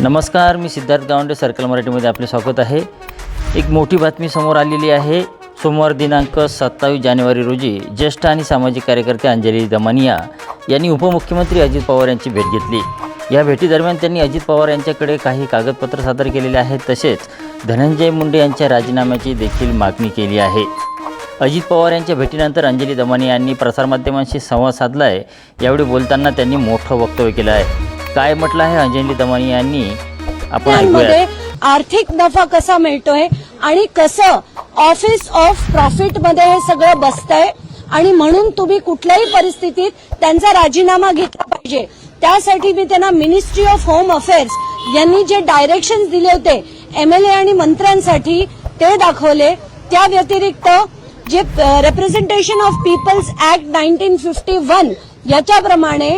नमस्कार मी सिद्धार्थ गावंडे सर्कल मराठीमध्ये आपले स्वागत आहे. एक मोठी बातमी समोर आलेली आहे. सोमवार दिनांक सत्तावीस जानेवारी रोजी ज्येष्ठ आणि सामाजिक कार्यकर्ते अंजली दमानिया यांनी उपमुख्यमंत्री अजित पवार यांची भेट घेतली. या भेटीदरम्यान त्यांनी अजित पवार यांच्याकडे काही कागदपत्र सादर केलेले आहेत. तसेच धनंजय मुंडे यांच्या राजीनाम्याची देखील मागणी केली आहे. अजित पवार यांच्या भेटीनंतर अंजली दमानी यांनी प्रसारमाध्यमांशी संवाद साधला आहे यावेळी बोलताना त्यांनी मोठं वक्तव्य केलं आहे. काय म्हटलं आहे अंजली दमानी यांनी? आपण ऐकूया आर्थिक नफा कसा मिळतोय आणि कसं ऑफिस ऑफ प्रॉफिटमध्ये हे सगळं बसतंय? आणि म्हणून तुम्ही कुठल्याही परिस्थितीत त्यांचा राजीनामा घेतला पाहिजे. त्यासाठी मी त्यांना मिनिस्ट्री ऑफ होम अफेअर्स यांनी जे डायरेक्शन दिले होते एमएलए आणि मंत्र्यांसाठी ते दाखवले. त्या व्यतिरिक्त जे representation of people's act nineteen fifty one याच्याप्रमाणे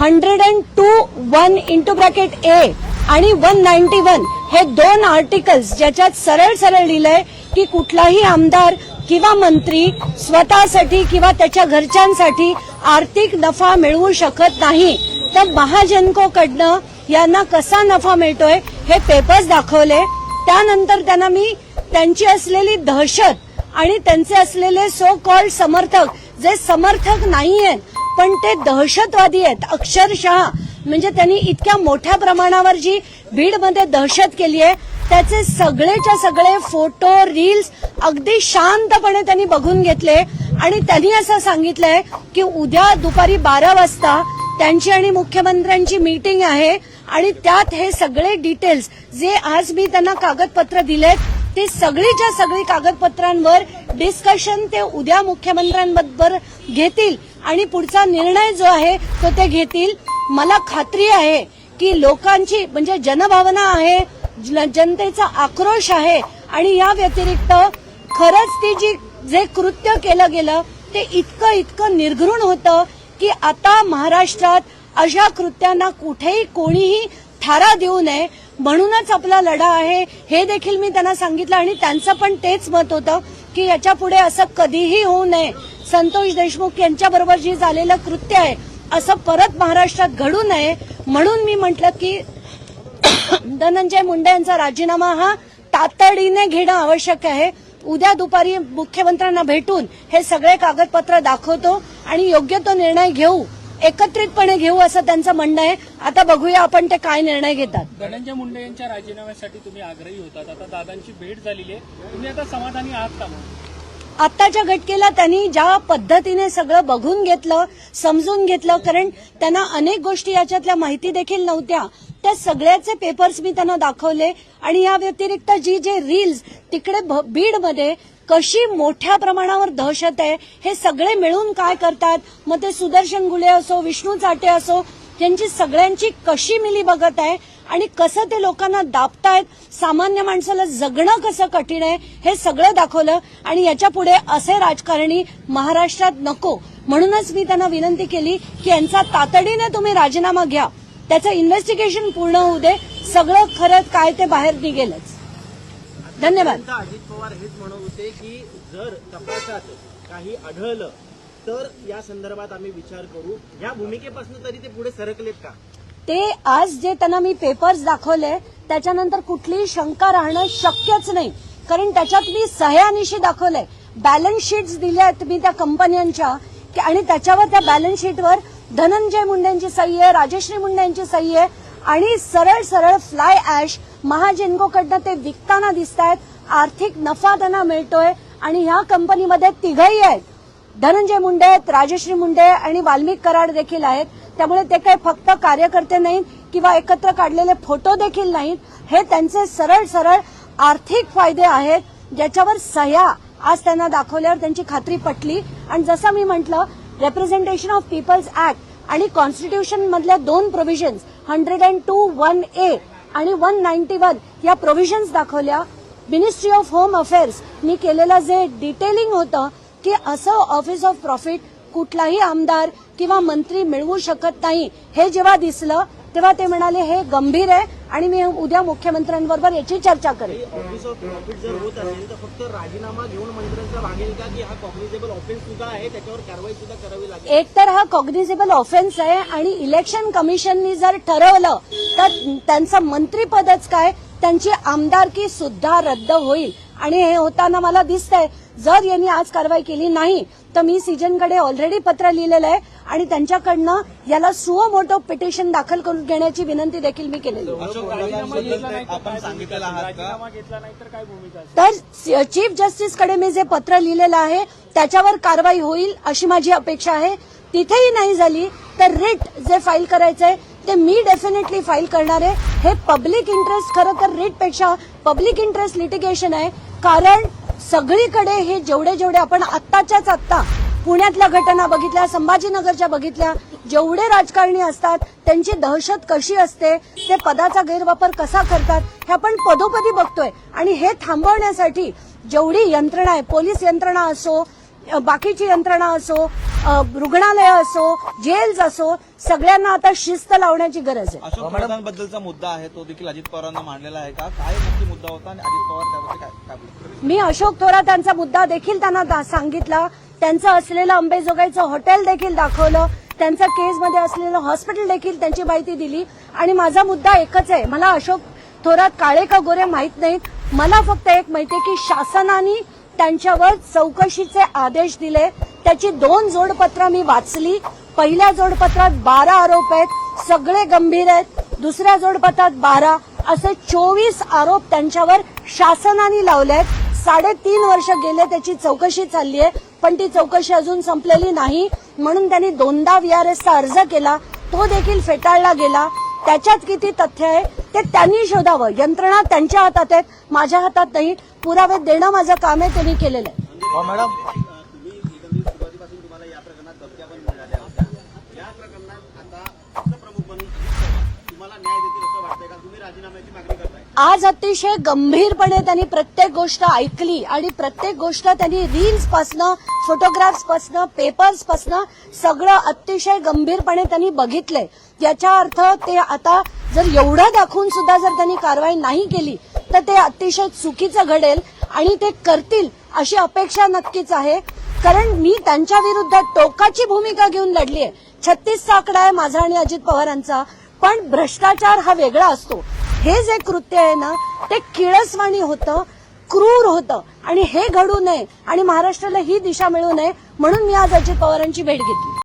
hundred and two one into bracket A आणि वन नाईन्टी वन हे दोन आर्टिकल्स ज्याच्यात सरळ सरळ लिहिलंय की कुठलाही आमदार किंवा मंत्री स्वतःसाठी किंवा त्याच्या घरच्यांसाठी आर्थिक नफा मिळवू शकत नाही. तर महाजनकोकडनं यांना कसा नफा मिळतोय हे पेपर्स दाखवले. त्यानंतर त्यांना मी त्यांची असलेली दहशत आणि त्यांचे असलेले सो कॉल्ड समर्थक जे समर्थक नाही आहेत पण ते दहशतवादी आहेत. अक्षरशः म्हणजे त्यांनी इतक्या मोठ्या प्रमाणावर जी बीडमध्ये दहशत केली आहे त्याचे सगळेच्या सगळे फोटो रील्स अगदी शांतपणे त्यांनी बघून घेतले. आणि त्यांनी असं सांगितलंय की उद्या दुपारी बारा वाजता त्यांची आणि मुख्यमंत्र्यांची मीटिंग आहे आणि त्यात हे सगळे डिटेल्स जे आज मी त्यांना कागदपत्र दिलेत ते सगळीच्या सगळी कागदपत्रांवर डिस्कशन ते उद्या मुख्यमंत्र्यांबरोबर घेतील. आणि पुढचा निर्णय जो आहे तो ते घेतील. मला खात्री आहे की लोकांची म्हणजे जनभावना आहे जन- जनतेचा आक्रोश आहे आणि या व्यतिरिक्त खरंच ती जी जे कृत्य केलं गेलं ते इतकं इतकं निर्घृण होतं की आता महाराष्ट्रात अशा कृत्यांना कुठेही कोणीही थारा देऊ नये. म्हणूनच आपला लढा आहे. हे देखील मी त्यांना सांगितलं आणि त्यांचं पण तेच मत होतं की याच्यापुढे असं कधीही होऊ नये. संतोष देशमुख यांच्याबरोबर जे झालेलं कृत्य आहे असं परत महाराष्ट्रात घडू नये म्हणून मी म्हटलं की धनंजय मुंडे यांचा राजीनामा हा तातडीने घेणं आवश्यक आहे. उद्या दुपारी मुख्यमंत्र्यांना भेटून हे सगळे कागदपत्र दाखवतो आणि योग्य तो निर्णय घेऊ एकत्रितपणे घेऊ असं त्यांचं म्हणणं आहे. आता बघूया आपण ते काय निर्णय घेतात. धनंजय मुंडे यांच्या राजीनाम्यासाठी तुम्ही आग्रही होतात. आता दादांची भेट झालेली आहे. तुम्ही आता समाधानी आहात का आत्ताच्या घटकेला त्यांनी ज्या पद्धतीने सगळं बघून घेतलं समजून घेतलं कारण त्यांना अनेक गोष्टी याच्यातल्या माहिती देखील नव्हत्या. त्या सगळ्याचे पेपर्स मी त्यांना दाखवले आणि या व्यतिरिक्त जी जे रील्स तिकडे भ- बीडमध्ये कशी मोठ्या प्रमाणावर दहशत आहे हे सगळे मिळून काय करतात? मग ते सुदर्शन गुले असो विष्णू चाटे असो यांची सगळ्यांची कशी मिली बघत आहे? आणि कसं ते लोकांना दाबतायत सामान्य माणसाला जगणं कसं कठीण आहे हे सगळं दाखवलं. आणि याच्यापुढे असे राजकारणी महाराष्ट्रात नको. म्हणूनच मी त्यांना विनंती केली की यांचा तातडीने तुम्ही राजीनामा घ्या. त्याचं इन्व्हेस्टिगेशन पूर्ण होऊ दे. सगळं खरं काय ते बाहेर निघेलच. धन्यवाद. अजित पवार हेच म्हणत होते की जर तपासात काही आढळलं तर या संदर्भात आम्ही विचार करू. या भूमिकेपासून तरी ते पुढे सरकलेत का? ते आज जे त्यांना मी पेपर्स दाखवले त्याच्यानंतर कुठलीही शंका राहणं शक्यच नाही. कारण त्याच्यात मी सह्यानिशी दाखवलंय बॅलन्स शीट्स दिल्या आहेत मी त्या कंपन्यांच्या की- आणि त्याच्यावर त्या बॅलन्स शीटवर धनंजय मुंडेंची सही आहे राजश्री मुंडेंची सही आहे. आणि सरळ सरळ फ्लाय ऍश महाजेनकोकडनं ते विकताना दिसत आहेत आर्थिक नफा त्यांना मिळतोय. आणि ह्या कंपनीमध्ये तिघही आहेत. धनंजय मुंडे आहेत राजश्री मुंडे आणि वाल्मिक कराड देखील आहेत. त्यामुळे ते काही फक्त कार्यकर्ते नाहीत किंवा एकत्र काढलेले फोटो देखील नाहीत. हे त्यांचे सरळ सरळ आर्थिक फायदे आहेत ज्याच्यावर सह्या आज त्यांना दाखवल्यावर त्यांची खात्री पटली. आणि जसं मी म्हटलं रेप्रेझेंटेशन ऑफ पीपल्स ऍक्ट आणि कॉन्स्टिट्यूशन मधल्या दोन provisions hundred and two one A आणि वन नाईन्टी वन या प्रोव्हिजन्स दाखवल्या. मिनिस्ट्री ऑफ होम अफेअर्स मी केलेलं जे डिटेलिंग होतं की असं ऑफिस ऑफ प्रॉफिट कुठलाही आमदार किंवा मंत्री मिळवू शकत नाही हे जेव्हा दिसलं तेव्हा ते म्हणाले हे गंभीर आहे आणि मी उद्या मुख्यमंत्र्यांबरोबर याची चर्चा करेन. ऑफिस ऑफ प्रॉफिट जर होत असेल तर फक्त राजीनामा घेऊन मंत्र्यांचा भागेल का? की हा कॉग्निझेबल ऑफेन्स सुद्धा आहे त्याच्यावर कारवाई सुद्धा करावी लागेल. एक तर हा कॉग्निझेबल ऑफेन्स आहे आणि इलेक्शन कमिशननी जर ठरवलं तर त्यांचं मंत्रीपदच काय? त्यांची आमदारकी सुद्धा रद्द होईल. आणि हे होताना मला दिसतंय जर यांनी आज कारवाई केली नाही तर मी सीजनकडे ऑलरेडी पत्र लिहिलेलं आहे. आणि त्यांच्याकडनं याला सुओ मोठो पिटिशन दाखल करून घेण्याची विनंती देखील मी केलेली आहे. तर चीफ जस्टिसकडे मी जे पत्र लिहिलेलं आहे त्याच्यावर कारवाई होईल अशी माझी अपेक्षा आहे. तिथेही नाही झाली तर रिट जे फाईल करायचंय ते मी डेफिनेटली फाईल करणार आहे. हे पब्लिक इंटरेस्ट खरं तर रिटपेक्षा पब्लिक इंटरेस्ट लिटिगेशन आहे. कारण सगळीकडे हे जेवढे जेवढे आपण आत्ताच्याच आत्ता पुण्यातल्या घटना बघितल्या संभाजीनगरच्या बघितल्या जेवढे राजकारणी असतात त्यांची दहशत कशी असते ते पदाचा गैरवापर कसा करतात हे आपण पदोपदी बघतोय. आणि हे थांबवण्यासाठी जेवढी यंत्रणा आहे पोलीस यंत्रणा असो बाकीची यंत्रणा असो रुग्णालय असो जेल्स असो सगळ्यांना आता शिस्त लावण्याची गरज आहे. अशोक चव्हाणांबद्दलचा मुद्दा आहे तो देखील अजित पवारांना मांडलेला आहे का? काय नक्की मुद्दा होता आणि अजित पवार त्याबद्दल काय काय बोलतात? मी अशोक थोरातांचा मुद्दा देखील त्यांना दा- सांगितला. त्यांचं असलेलं अंबेजोगाईचं हॉटेल देखील दाखवलं. त्यांच्या केसमध्ये असलेलं हॉस्पिटल देखील त्यांची माहिती दिली. आणि माझा मुद्दा एकच आहे. मला अशोक थोरात काळे का गोरे माहीत नाहीत. मला फक्त एक माहिती आहे की शासनाने त्यांच्यावर चौकशीचे आदेश दिले. त्याची दोन जोडपत्र मी वाचली. पहिल्या जोडपत्रात बारा आरोप आहेत. सगळे गंभीर आहेत. दुसऱ्या जोडपत्रात बारा. असे चोवीस आरोप त्यांच्यावर शासनाने लावले आहेत. साडेतीन वर्ष गेले त्याची चौकशी चालली आहे पण ती चौकशी अजून संपलेली नाही. म्हणून त्यांनी दोनदा व्हीआरएसचा अर्ज केला. तो देखील फेटाळला गेला. त्याच्यात किती तथ्य आहे? ते त्यांनी शोधावं. यंत्रणा त्यांच्या हातात आहेत माझ्या हातात नाही. पुरावे देणं माझं काम आहे ते मी केलेलं आहे. हो मॅडम. आज अतिशय गंभीरपणे त्यांनी प्रत्येक गोष्ट ऐकली आणि प्रत्येक गोष्ट त्यांनी रील्स पासनं फोटोग्राफ्स पासनं पेपर्स पासनं सगळं अतिशय गंभीरपणे त्यांनी बघितलंय. याचा अर्थ ते आता जर एवढं दाखवून सुद्धा जर त्यांनी कारवाई नाही केली तर ते अतिशय चुकीचं घडेल आणि ते करतील अशी अपेक्षा नक्कीच आहे. कारण मी त्यांच्या विरुद्ध टोकाची भूमिका घेऊन लढली आहे छत्तीसचा आकडा आहे माझा आणि अजित पवारांचा पण भ्रष्टाचार हा वेगळा असतो. हे जे कृत्य आहे ना ते किळसवाणी होतं क्रूर होतं. आणि हे घडू नये आणि महाराष्ट्राला ही दिशा मिळू नये म्हणून मी आज अजित पवारांची भेट घेतली.